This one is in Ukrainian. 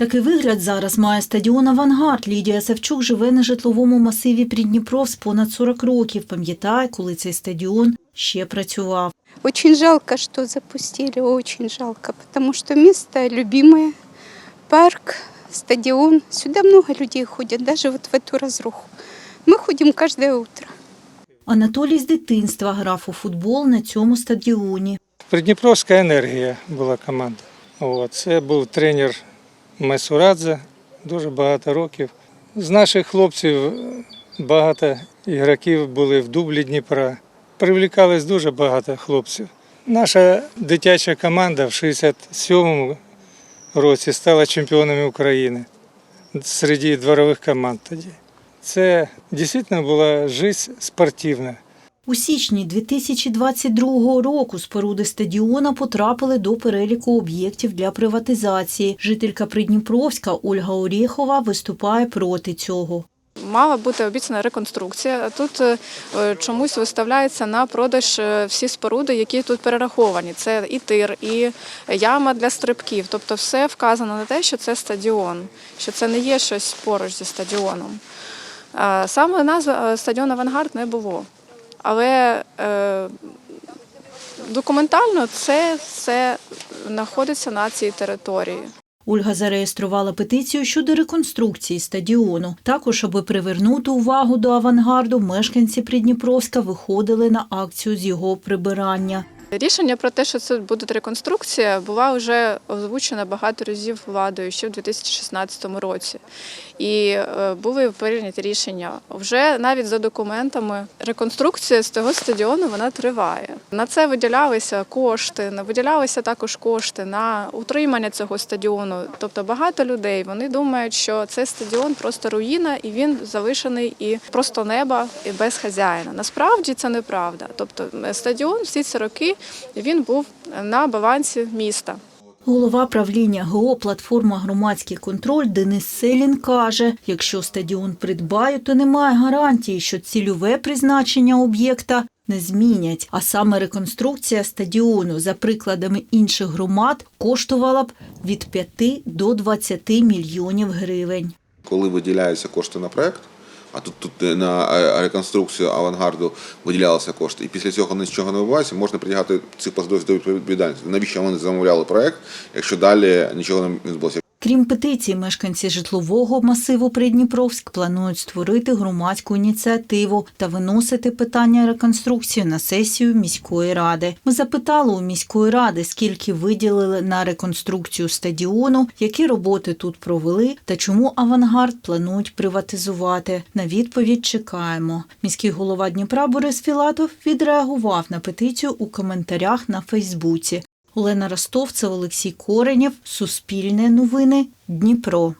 Такий вигляд зараз має стадіон Авангард. Лідія Савчук живе на житловому масиві Придніпровськ понад 40 років. Пам'ятає, коли цей стадіон ще працював. Очень жалко, что запустили, очень жалко, потому что место любимое, парк, стадион. Сюда много людей ходят, даже вот в эту разруху. Мы ходим каждое утро. Анатолій з дитинства грав у футбол на цьому стадіоні. Придніпровська енергія була команда. От. Це був тренер Месурадзе, дуже багато років. З наших хлопців багато ігроків були в дублі Дніпра. Привлікались дуже багато хлопців. Наша дитяча команда в 67-му році стала чемпіонами України серед дворових команд тоді. Це дійсно була життя спортивна. У січні 2022 року споруди стадіона потрапили до переліку об'єктів для приватизації. Жителька Придніпровська Ольга Орєхова виступає проти цього. Мала бути обіцяна реконструкція. а Тут е, чомусь виставляється на продаж е, всі споруди, які тут перераховані. Це і тир, і яма для стрибків. Тобто, все вказано на те, що це стадіон, що це не є щось поруч зі стадіоном. Саме назви е, стадіон Авангард не було. Але е, документально це все знаходиться на цій території. Ольга зареєструвала петицію щодо реконструкції стадіону. Також, аби привернути увагу до авангарду, мешканці Придніпровська виходили на акцію з його прибирання. Рішення про те, що це буде реконструкція, була вже озвучена багато разів владою ще в 2016 році. І е, були прийняті рішення. Вже навіть за документами реконструкція з того стадіону вона триває. На це виділялися кошти, виділялися також кошти на утримання цього стадіону. Тобто багато людей вони думають, що цей стадіон просто руїна, і він залишений і просто неба і без хазяїна. Насправді це неправда. Тобто е, стадіон всі ці роки він був на балансі міста. Голова правління ГО «Платформа громадський контроль» Денис Селін каже, якщо стадіон придбають, то немає гарантії, що цільове призначення об'єкта не змінять. А саме реконструкція стадіону, за прикладами інших громад, коштувала б від 5 до 20 мільйонів гривень. коли виділяються кошти на проект, а тут, тут е, на е, реконструкцію авангарду виділялися кошти, і після цього нічого не відбувається, можна притягати цих посадовців до відповідальності. Навіщо вони замовляли проект, якщо далі нічого не відбулося? Крім петицій, мешканці житлового масиву Придніпровськ планують створити громадську ініціативу та виносити питання реконструкції на сесію міської ради. Ми запитали у міської ради, скільки виділили на реконструкцію стадіону, які роботи тут провели та чому авангард планують приватизувати. На відповідь чекаємо. Міський голова Дніпра Борис Філатов відреагував на петицію у коментарях на Фейсбуці. Олена Ростовцев, Олексій Коренєв, Суспільне новини, Дніпро.